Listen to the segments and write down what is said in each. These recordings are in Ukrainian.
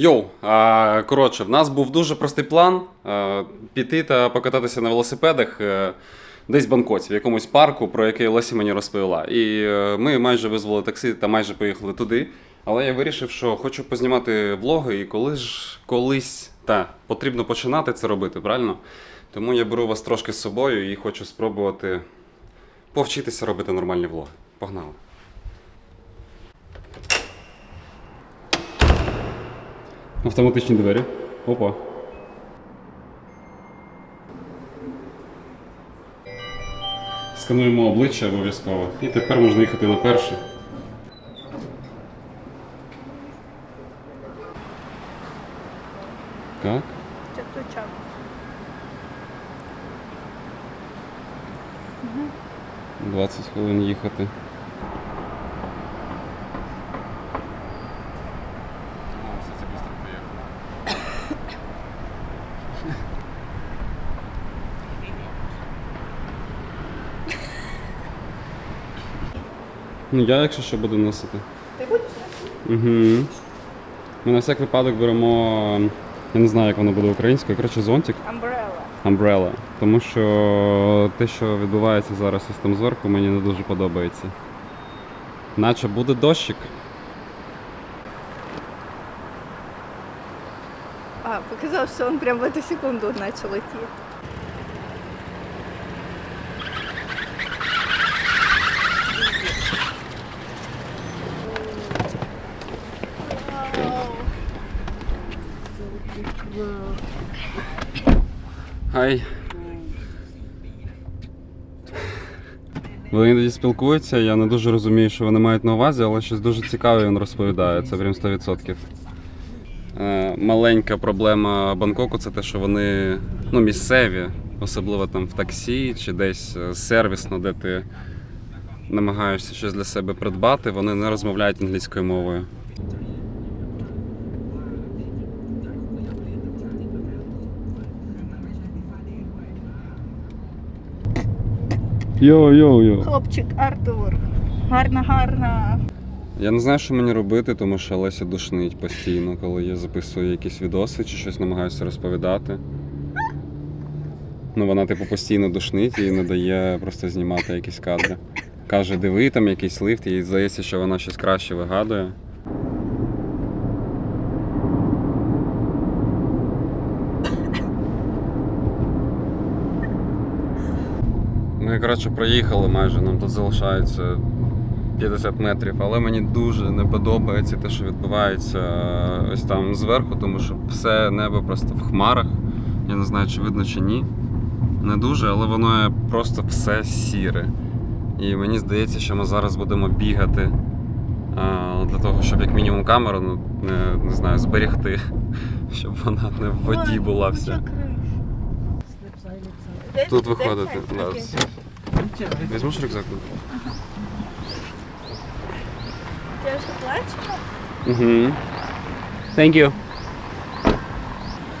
Йоу, а, коротше, в нас був дуже простий план а, піти та покататися на велосипедах е, десь в Бангкоці, в якомусь парку, про який Лесі мені розповіла. І е, ми майже визвали таксі та майже поїхали туди. Але я вирішив, що хочу познімати влоги, і коли ж колись та потрібно починати це робити, правильно? Тому я беру вас трошки з собою і хочу спробувати повчитися робити нормальні влоги. Погнали! Автоматичні двері. Опа. Скануємо обличчя обов'язково. І тепер можна їхати на перший. Так. 20 хвилин їхати. Ну, я, якщо що, буду носити. Ти будеш? Угу. Ми на всяк випадок беремо, я не знаю, як воно буде українською, коротше, зонтик. Umbrella. Umbrella. Тому що те, що відбувається зараз ось там зверху, мені не дуже подобається. Наче буде дощик. А, показалось, что он прям в эту секунду начал идти. Хай. Вони іноді спілкуються, я не дуже розумію, що вони мають на увазі, але щось дуже цікаве він розповідає, це прям 100%. Е, маленька проблема Бангкоку це те, що вони ну, місцеві, особливо там в таксі чи десь е, сервісно, де ти намагаєшся щось для себе придбати, вони не розмовляють англійською мовою. Йо-йо-йо. Хлопчик Артур. Гарна, гарна. Я не знаю, що мені робити, тому що Леся душнить постійно, коли я записую якісь відоси чи щось намагаюся розповідати. Ну, вона, типу, постійно душнить і не дає просто знімати якісь кадри. Каже, диви там якийсь лифт, їй здається, що вона щось краще вигадує. Ми, коротше, проїхали майже, нам тут залишається 50 метрів, але мені дуже не подобається те, що відбувається е, ось там зверху, тому що все небо просто в хмарах. Я не знаю, чи видно чи ні. Не дуже, але воно просто все сіре. І мені здається, що ми зараз будемо бігати для того, щоб як мінімум камеру, ну, не, не знаю, зберегти, щоб вона не в воді була вся. Тут виходити. Да. Візьмеш рюкзак? Девушка плачет? Угу. Thank you.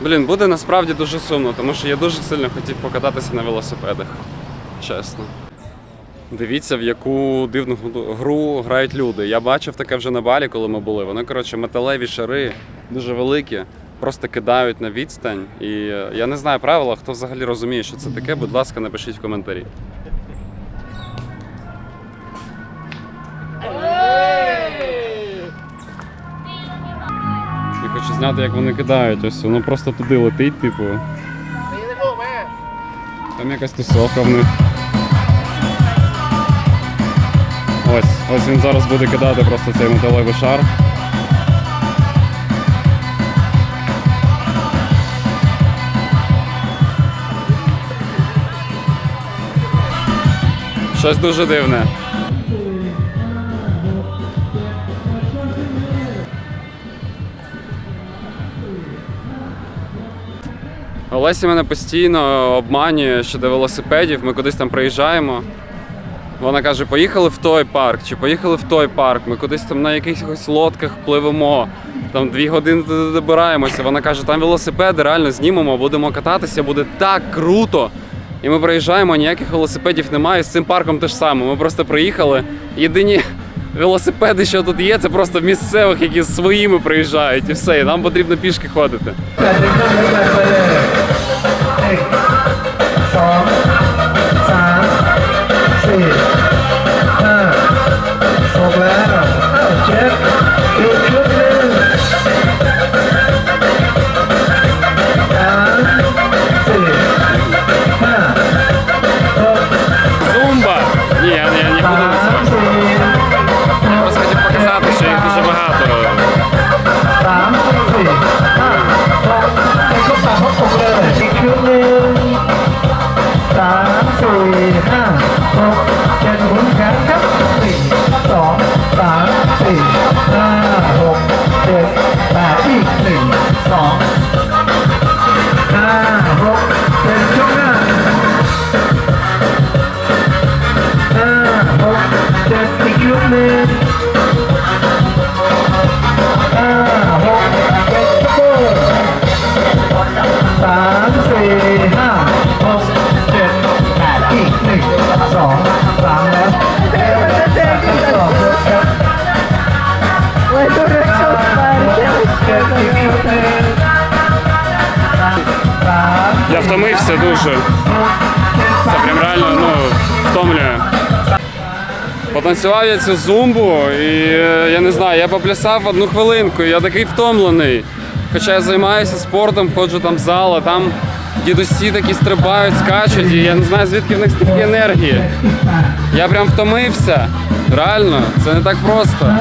Блін, буде насправді дуже сумно, тому що я дуже сильно хотів покататися на велосипедах. Чесно. Дивіться, в яку дивну гру грають люди. Я бачив таке вже на балі, коли ми були. Вони, коротше, металеві шари, дуже великі, просто кидають на відстань. І я не знаю правила, хто взагалі розуміє, що це таке, будь ласка, напишіть в коментарі. Зняти, як вони кидають. Ось воно просто туди летить, типу. Там якась тусовка в них. Ось, ось він зараз буде кидати просто цей металевий шар. Щось дуже дивне. Олеся мене постійно обманює щодо велосипедів. Ми кудись там приїжджаємо. Вона каже, поїхали в той парк, чи поїхали в той парк. Ми кудись там на якихось лодках пливемо. Там дві години добираємося. Вона каже, там велосипеди реально знімемо, будемо кататися, буде так круто. І ми приїжджаємо, ніяких велосипедів немає. З цим парком те ж саме. Ми просто приїхали. Єдині велосипеди, що тут є, це просто місцевих, які своїми приїжджають, і все, і нам потрібно пішки ходити. หนึ่งสองสามสี่ห้าหกแล้ว Потанцював я цю зумбу і е, я не знаю, я поплясав одну хвилинку, і я такий втомлений. Хоча я займаюся спортом, ходжу там в зал, а там дідусі такі стрибають, скачуть, і я не знаю, звідки в них стільки енергії. Я прям втомився. Реально, це не так просто.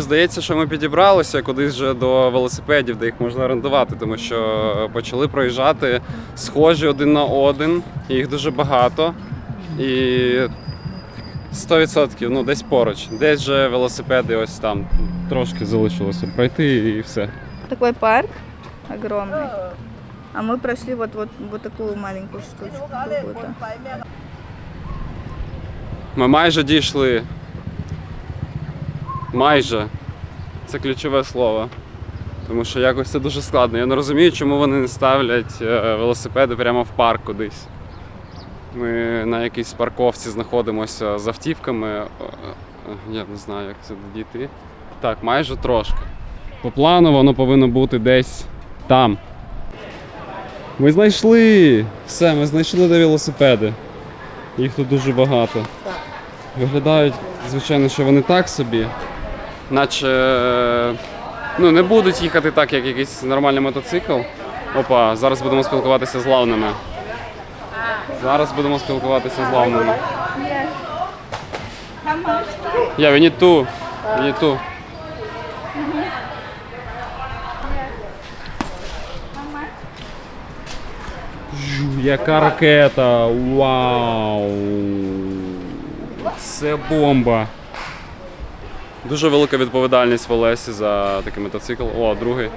Мені здається, що ми підібралися кудись вже до велосипедів, де їх можна орендувати, тому що почали проїжджати схожі один на один, їх дуже багато. І 100% ну, десь поруч. Десь же велосипеди ось там. Трошки залишилося пройти і все. Такой парк огромный. А мы прошли вот, вот, вот такую маленькую штучку какую-то. Ми майже дійшли. Майже. Це ключове слово. Тому що якось це дуже складно. Я не розумію, чому вони не ставлять е, велосипеди прямо в парк кудись. Ми на якійсь парковці знаходимося з автівками. Е, е, Я не знаю, як це дійти. Так, майже трошки. По плану воно повинно бути десь там. Ми знайшли! Все, ми знайшли де велосипеди. Їх тут дуже багато. Виглядають, звичайно, що вони так собі, наче ну, не будуть їхати так, як якийсь нормальний мотоцикл. Опа, зараз будемо спілкуватися з лавними. Зараз будемо спілкуватися з лавними. Я we need to. We. Яка ракета! Вау! Це бомба! Дуже велика відповідальність в Олесі за такий мотоцикл. О, другий.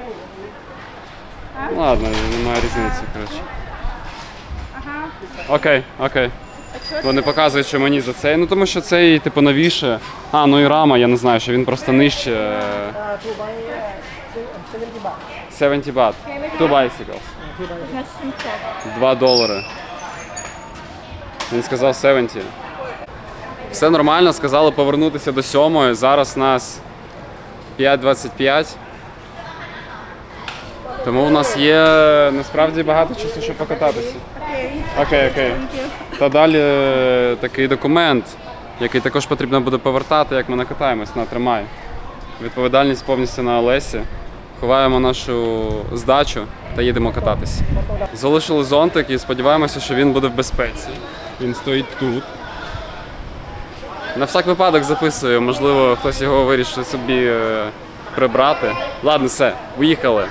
Ладно, немає різниці, коротше. Окей, окей. Вони показують, що мені за цей. Ну тому що цей, типу, новіше. А, ну і рама, я не знаю, що він просто нижче. 70 бат. Two bicycles. Значит, 700. 2 долари. Він сказав 70. Все нормально, сказали повернутися до сьомої. Зараз нас 5.25. Тому в нас є насправді багато часу, щоб покататися. Окей. Окей. Та далі е, такий документ, який також потрібно буде повертати, як ми накатаємось, на тримай. Відповідальність повністю на Олесі. Ховаємо нашу здачу та їдемо кататись. Залишили зонтик і сподіваємося, що він буде в безпеці. Він стоїть тут. На всяк випадок записую, можливо, хтось його вирішить собі е, прибрати. Ладно, все, виїхали.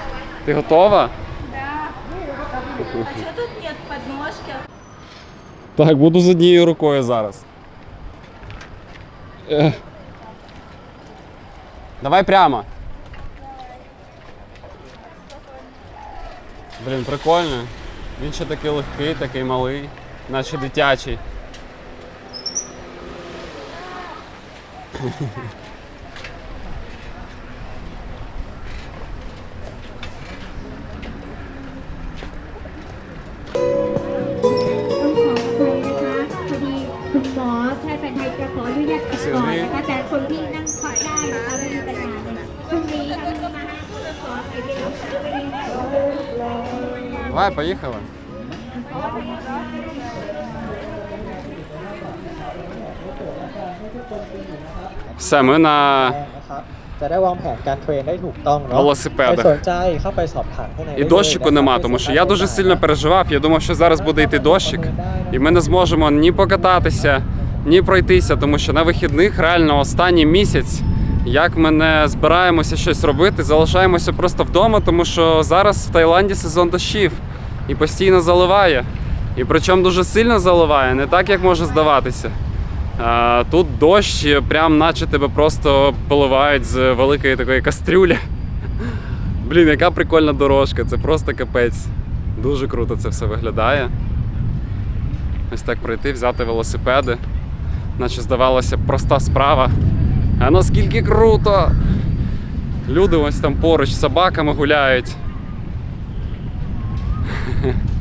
Ти готова? Тут нет подножки. Так, буду з однією рукою зараз. Ех. Давай прямо. Блін, прикольно. Він ще такий легкий, такий малий, наче дитячий. ต้องขออภัยนะคะพอดีคุณหมอแพทย์แผนไทยจะขออนุญาตพักก่อนนะคะแต่คนที่นั่งขอได้นะคะไม่มีปัญหาเลยพรุ่งนี้จะมีมาให้ขอไปเรียน Давай, поїхали. Все, ми на นะครับจะได้วางแผนการเทรนได้ถูกต้องเนาะ Велосипедах. ใครสนใจเข้าไปสอบถามข้างใน Іได้เลย дощикуนะครับ нема, тому що я дуже сильно переживав. Я думав, що зараз буде йти дощик, і ми не зможемо ні покататися, ні пройтися, тому що на вихідних реально останній місяць, як ми не збираємося щось робити, залишаємося просто вдома, тому що зараз в Таїланді сезон дощів і постійно заливає. І причому дуже сильно заливає, не так, як може здаватися. Тут дощ, прям наче тебе просто поливають з великої такої кастрюлі. Блін, яка прикольна дорожка, це просто капець. Дуже круто це все виглядає. Ось так пройти, взяти велосипеди. Наче здавалося проста справа. А наскільки круто! Люди ось там поруч з собаками гуляють.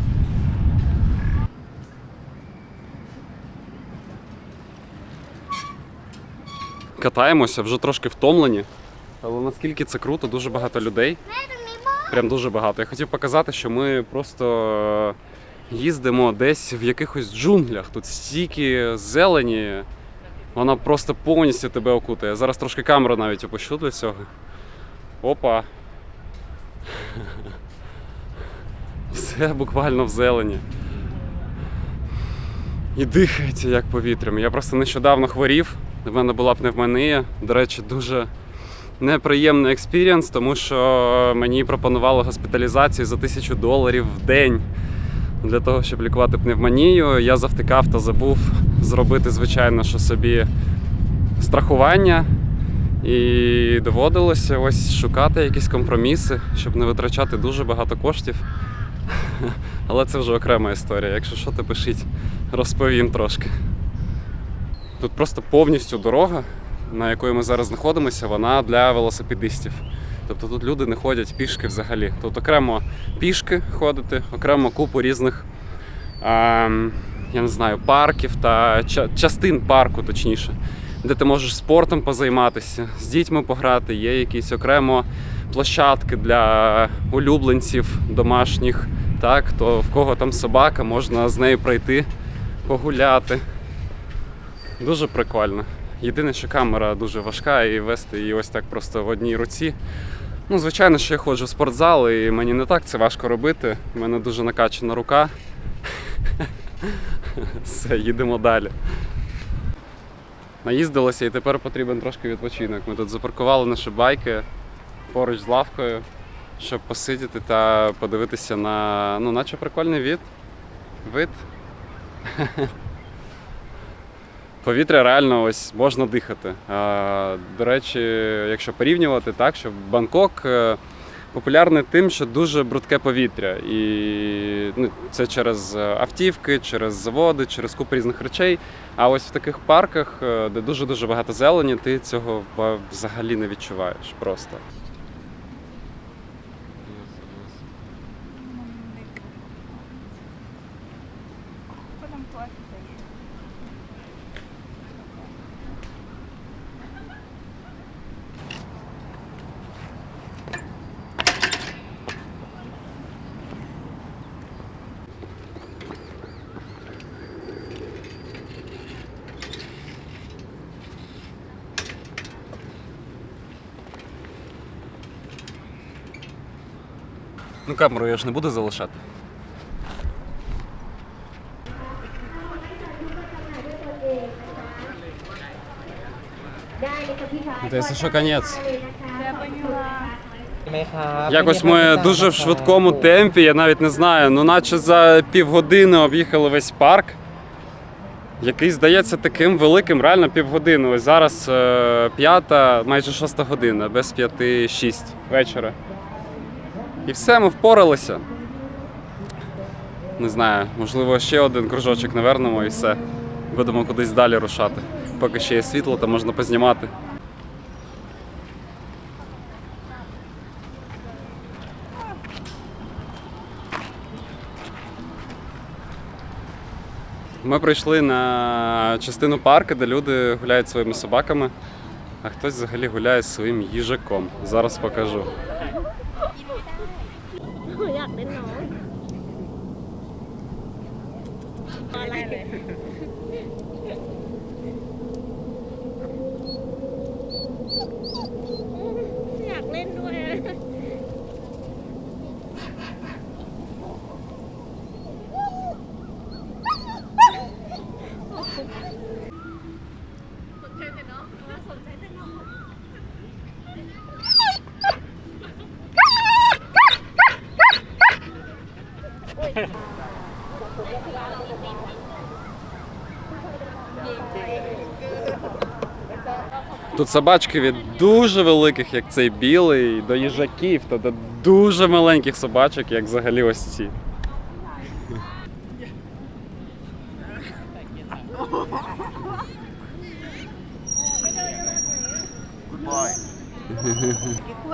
Катаємося, вже трошки втомлені. Але наскільки це круто, дуже багато людей. Прям дуже багато. Я хотів показати, що ми просто їздимо десь в якихось джунглях. Тут стільки зелені, вона просто повністю тебе окутає. Зараз трошки камеру навіть опущу для цього. Опа. Все буквально в зелені. І дихається як повітрям. Я просто нещодавно хворів. В мене була пневмонія. До речі, дуже неприємний експірієнс, тому що мені пропонували госпіталізацію за тисячу доларів в день для того, щоб лікувати пневмонію. Я завтикав та забув зробити, звичайно, що собі страхування. І доводилося ось шукати якісь компроміси, щоб не витрачати дуже багато коштів. Але це вже окрема історія. Якщо що, то пишіть, розповім трошки. Тут просто повністю дорога, на якої ми зараз знаходимося, вона для велосипедистів. Тобто тут люди не ходять пішки взагалі. Тут окремо пішки ходити, окремо купу різних, ем, я не знаю, парків та частин парку, точніше, де ти можеш спортом позайматися, з дітьми пограти. Є якісь окремо площадки для улюбленців домашніх. Так, то в кого там собака, можна з нею пройти, погуляти. Дуже прикольно. Єдине, що камера дуже важка і вести її ось так просто в одній руці. Ну, звичайно, що я ходжу в спортзал, і мені не так це важко робити. У мене дуже накачана рука. Все, їдемо далі. Наїздилося і тепер потрібен трошки відпочинок. Ми тут запаркували наші байки поруч з лавкою, щоб посидіти та подивитися на, ну, наче прикольний від. Вид. Повітря реально ось можна дихати. До речі, якщо порівнювати, так що Бангкок е, популярний тим, що дуже брудке повітря. І ну, це через автівки, через заводи, через купу різних речей. А ось в таких парках, е, де дуже-дуже багато зелені, ти цього взагалі не відчуваєш просто. Ну, камеру я ж не буду залишати. Та якщо що, конець. Якось ми дуже в швидкому темпі, я навіть не знаю, ну наче за півгодини об'їхали весь парк, який здається таким великим, реально півгодини. Ось зараз е, п'ята, майже шоста година, без п'яти шість вечора. І все, ми впоралися. Не знаю, можливо, ще один кружочок навернемо і все. Будемо кудись далі рушати. Поки ще є світло, то можна познімати. Ми прийшли на частину парку, де люди гуляють своїми собаками, а хтось взагалі гуляє своїм їжаком. Зараз покажу. ากเล่นน้องอะไรเลย Тут собачки від дуже великих, як цей білий, до їжаків, та до дуже маленьких собачок, як взагалі ось ці.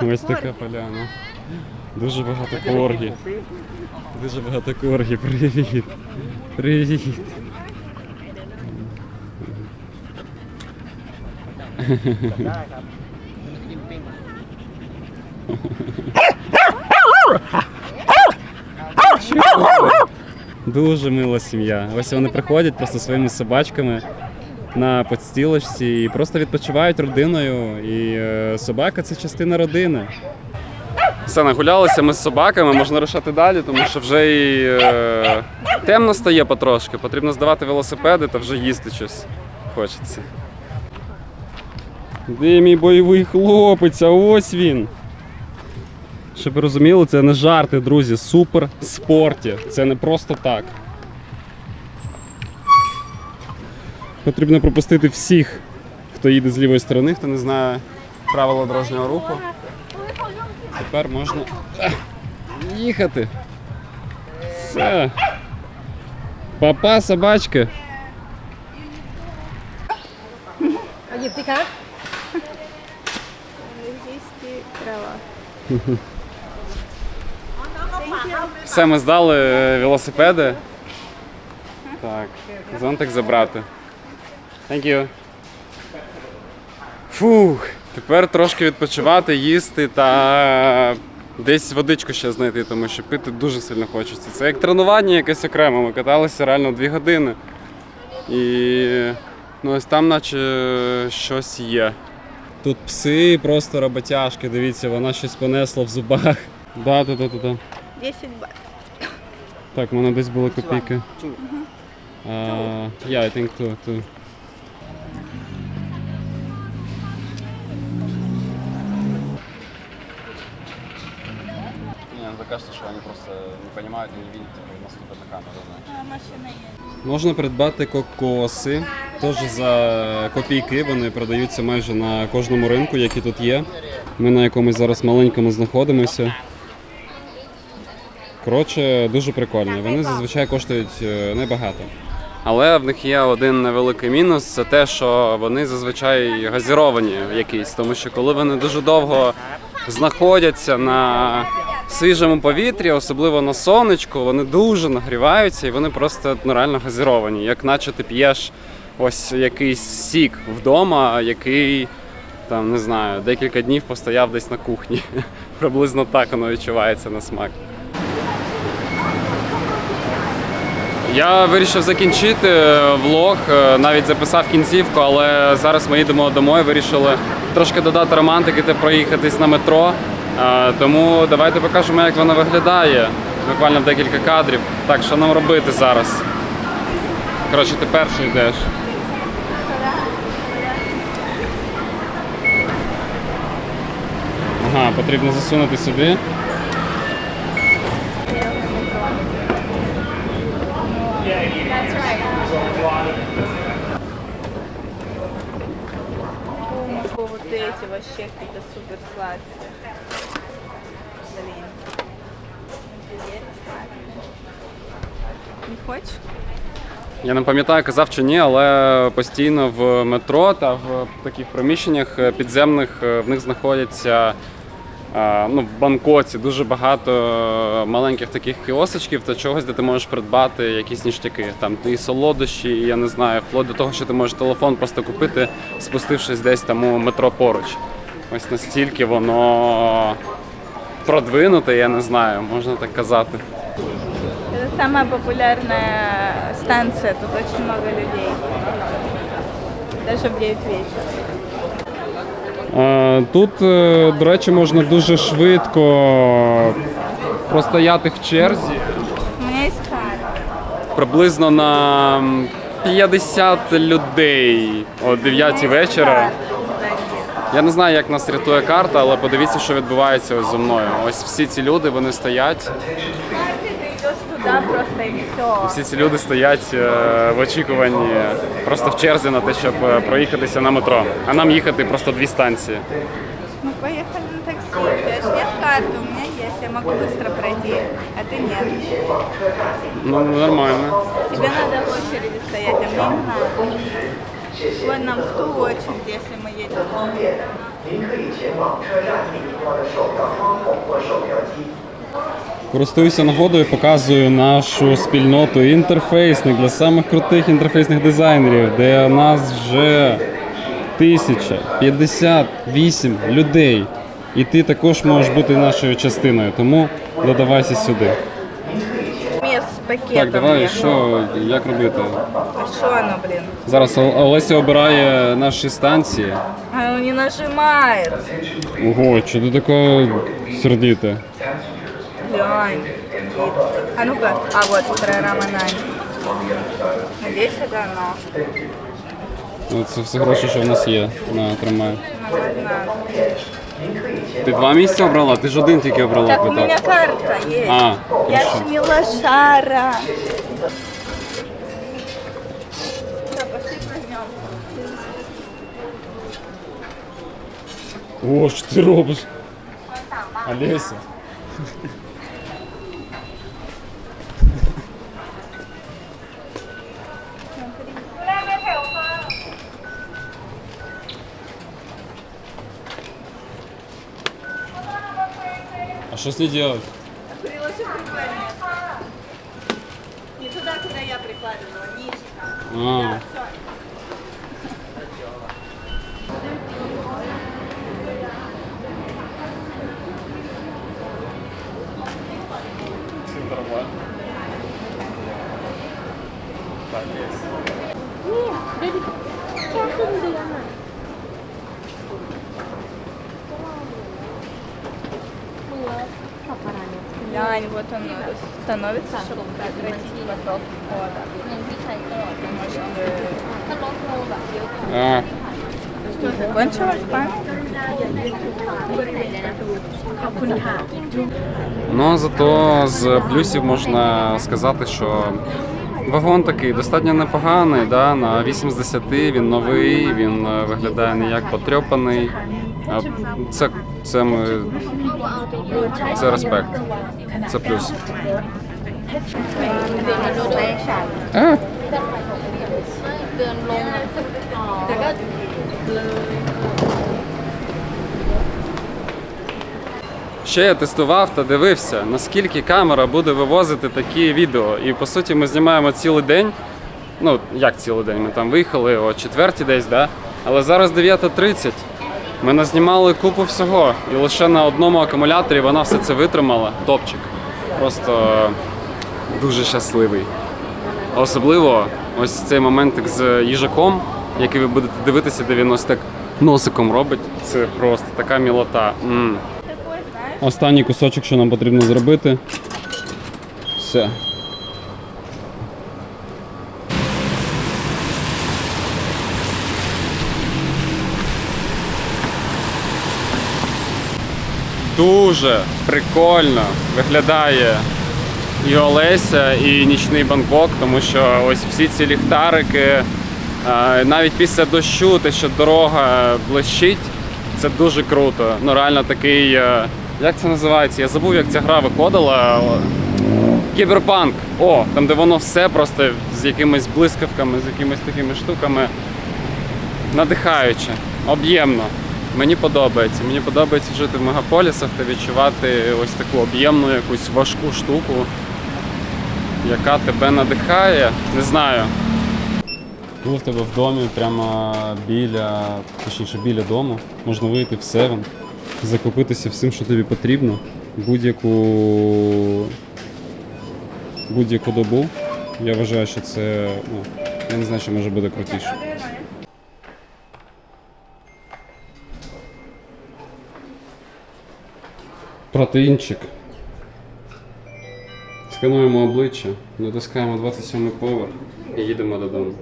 Ось така поляна. Дуже багато коргі. Дуже багато коргі. Привіт. Привіт. Дуже мила сім'я. Ось вони приходять просто своїми собачками на подстілочці і просто відпочивають родиною. І е, собака це частина родини. Все, нагулялися ми з собаками, можна рушати далі, тому що вже і е, темно стає потрошки. Потрібно здавати велосипеди та вже їсти щось хочеться. Де мій бойовий хлопець? А ось він. Щоб ви розуміли, це не жарти, друзі. Супер спорті. Це не просто так. Потрібно пропустити всіх, хто їде з лівої сторони, хто не знає правила дорожнього руху. Тепер можна їхати. Все. Папа, собачка. Лежистые трава. Все, ми здали е, велосипеди. Так, зонтик забрати. Thank you. Фух, тепер трошки відпочивати, їсти та десь водичку ще знайти, тому що пити дуже сильно хочеться. Це як тренування якесь окремо. Ми каталися реально дві години. І ну ось там наче щось є. Тут пси просто роботяжки, дивіться, вона щось понесла в зубах. Да, да, да, да, да. 10 бат. Так, в мене десь були копійки. Uh, yeah, I think two, two. Не, ну кажется, что они просто не понимают и не видят, типа, наступят на камеру, знаешь. Можна придбати кокоси, теж за копійки, вони продаються майже на кожному ринку, які тут є. Ми на якомусь зараз маленькому знаходимося. Коротше, дуже прикольно. Вони зазвичай коштують е, небагато. Але в них є один невеликий мінус це те, що вони зазвичай газіровані якісь, тому що коли вони дуже довго знаходяться на свіжому повітрі, особливо на сонечку, вони дуже нагріваються і вони просто ну, реально газіровані. Як наче ти п'єш ось якийсь сік вдома, який там не знаю, декілька днів постояв десь на кухні. Приблизно так воно відчувається на смак. Я вирішив закінчити е, влог, е, навіть записав кінцівку, але зараз ми їдемо домой. Вирішили трошки додати романтики та проїхатись на метро. Тому давайте покажемо, як воно виглядає. Буквально декілька кадрів. Так, що нам робити зараз? Коротше, ти перший йдеш. Ага, потрібно засунути. О, вот эти вообще какие-то супер сладкие. Хочешь? Я не пам'ятаю, казав чи ні, але постійно в метро та в таких приміщеннях е, підземних е, в них знаходяться. е, Ну, в Бангкоці дуже багато маленьких таких кіосочків та чогось, де ти можеш придбати якісь ніштяки. Там і солодощі, і я не знаю, вплоть до того, що ти можеш телефон просто купити, спустившись десь там у метро поруч. Ось настільки воно продвинуте, я не знаю, можна так казати. Самая популярная станция, тут очень много людей. Даже в 9 вечера. Тут, е, до речі, можна дуже швидко простояти в черзі. У меня есть карта. Приблизно на 50 людей о 9 вечора. Я не знаю, як нас рятує карта, але подивіться, що відбувається ось зі мною. Ось всі ці люди вони стоять Карты ты идешь туда просто и все. Всі ці люди стоять е, в очікуванні просто в черзі на те, щоб е, проїхатися на метро. А нам їхати просто дві станції. Мы поехали на такси. У тебя же нет карты, у меня есть. Я могу быстро пройти, а ты нет. Ну нормально. Тебе надо в очереди стоять, а мне не надо. Вот нам в ту очередь, если мы едем. 您可以前往车站另一端的售票窗口或售票机。 Користуюся нагодою, показую нашу спільноту інтерфейсних для самих крутих інтерфейсних дизайнерів, де у нас вже 1058 людей. І ти також можеш бути нашою частиною, тому додавайся сюди. Так, давай, що, як робити? А что оно, блин? Зараз Олеся обирає наші станції. А оно не нажимает. Ого, що ти таке сердите? Глянь. А ну-ка. А вот, вторая рама нань. Надеюсь, это оно. Ну, Це все гроші, що в нас є. На, тримай. Ну, ладно. Ти два місця обрала? Ти ж один тільки обрала Так, у квиток. меня карта есть. А, Я хорошо. ж не лошара. Да, пошли пройдем. О, що ти робиш? Олеся. Что с ней делать? Не туда, куда я прикладывала, ниже. А, Да, Глянь, вот он становится, чтобы прекратить поток входа. Э, а, что, закончилась память? Ну, зато з плюсів можна сказати, що вагон такий достатньо непоганий. Да? На 8 з 10 він новий, він е, виглядає не як потрьопаний. А Це, це, ми, це респект. Це плюс. А, Ще я тестував та дивився, наскільки камера буде вивозити такі відео. І по суті ми знімаємо цілий день. Ну, як цілий день? Ми там виїхали о четвертій десь, да? але зараз 9.30. Ми назнімали купу всього. І лише на одному акумуляторі вона все це витримала. Топчик. Просто дуже щасливий. Особливо ось цей моментик з їжаком, який ви будете дивитися, де він ось так носиком робить. Це просто така мілота. м знаешь, Останній кусочок, що нам потрібно зробити. Все. Дуже прикольно виглядає і Олеся, і нічний Бангкок, тому що ось всі ці ліхтарики, е, навіть після дощу, те, що дорога блищить, це дуже круто. Ну реально такий. е, Як це називається? Я забув, як ця гра виходила. Кіберпанк. О, там, де воно все просто з якимись блискавками, з якимись такими штуками. Надихаюче, об'ємно. Мені подобається. Мені подобається жити в мегаполісах та відчувати ось таку об'ємну якусь важку штуку, яка тебе надихає. Не знаю. Коли в тебе в домі, прямо біля, точніше біля дому, можна вийти в Севен, закупитися всім, що тобі потрібно, будь-яку будь-яку добу. Я вважаю, що це. Ну, я не знаю, що може бути крутіше. Протеїнчик. Скануємо обличчя, натискаємо 27 поверх і їдемо додому.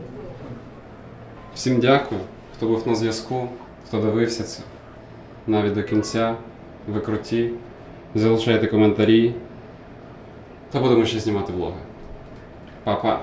Всім дякую, хто був на зв'язку, хто дивився це навіть до кінця. Ви круті. Залишайте коментарі. Та будемо ще знімати влоги. Па-па!